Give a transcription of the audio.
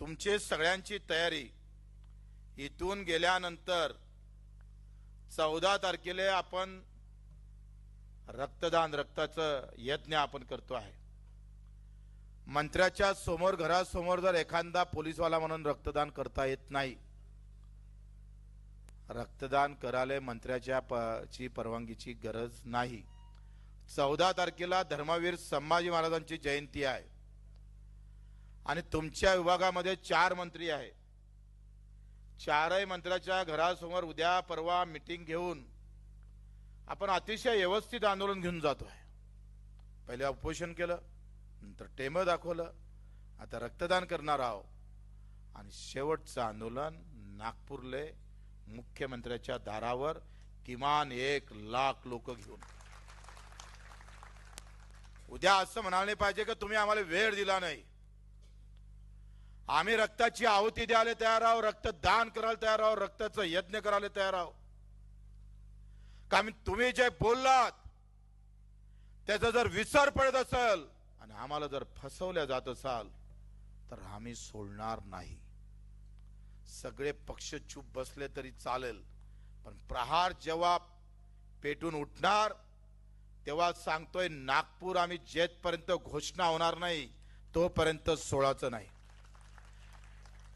तुमची सगळ्यांची तयारी. इथून गेल्यानंतर चौदा तारखेला आपण रक्तदान रक्ताचं यज्ञ आपण करतो आहे. मंत्र्याच्या समोर घरासमोर जर एखादा पोलीसवाला म्हणून रक्तदान करता येत नाही रक्तदान करायला मंत्र्याच्या प- ची परवानगीची गरज नाही. चौदा तारखेला धर्मवीर संभाजी महाराजांची जयंती आहे. आणि तुमच्या विभागामध्ये चार मंत्री आहे चारही मंत्र्याच्या घरासमोर उद्या परवा मिटिंग घेऊन आपण अतिशय व्यवस्थित आंदोलन घेऊन जातो आहे पहिले उपोषण केलं नंतर टेम दाखवलं आता रक्तदान करणार आहोत. आणि शेवटचं आंदोलन नागपूरले मुख्यमंत्र्याच्या दारावर किमान एक लाख लोक घेऊन. उद्या असं म्हणाले पाहिजे की तुम्ही आम्हाला वेळ दिला नाही. आम्ही रक्ताची आहुती द्यायला तयार आहोत रक्तदान करायला तयार आहोत रक्ताचं यज्ञ करायला तयार आहोत. का तुम्ही जे बोललात त्याचा जर विसर पडत असेल आणि आम्हाला जर फसवल्या जात असाल तर आम्ही सोडणार नाही. सगळे पक्ष चूप बसले तरी चालेल पण प्रहार जेव्हा पेटून उठणार तेव्हा सांगतोय नागपूर आम्ही जेथपर्यंत घोषणा होणार नाही तोपर्यंत सोडायचं नाही.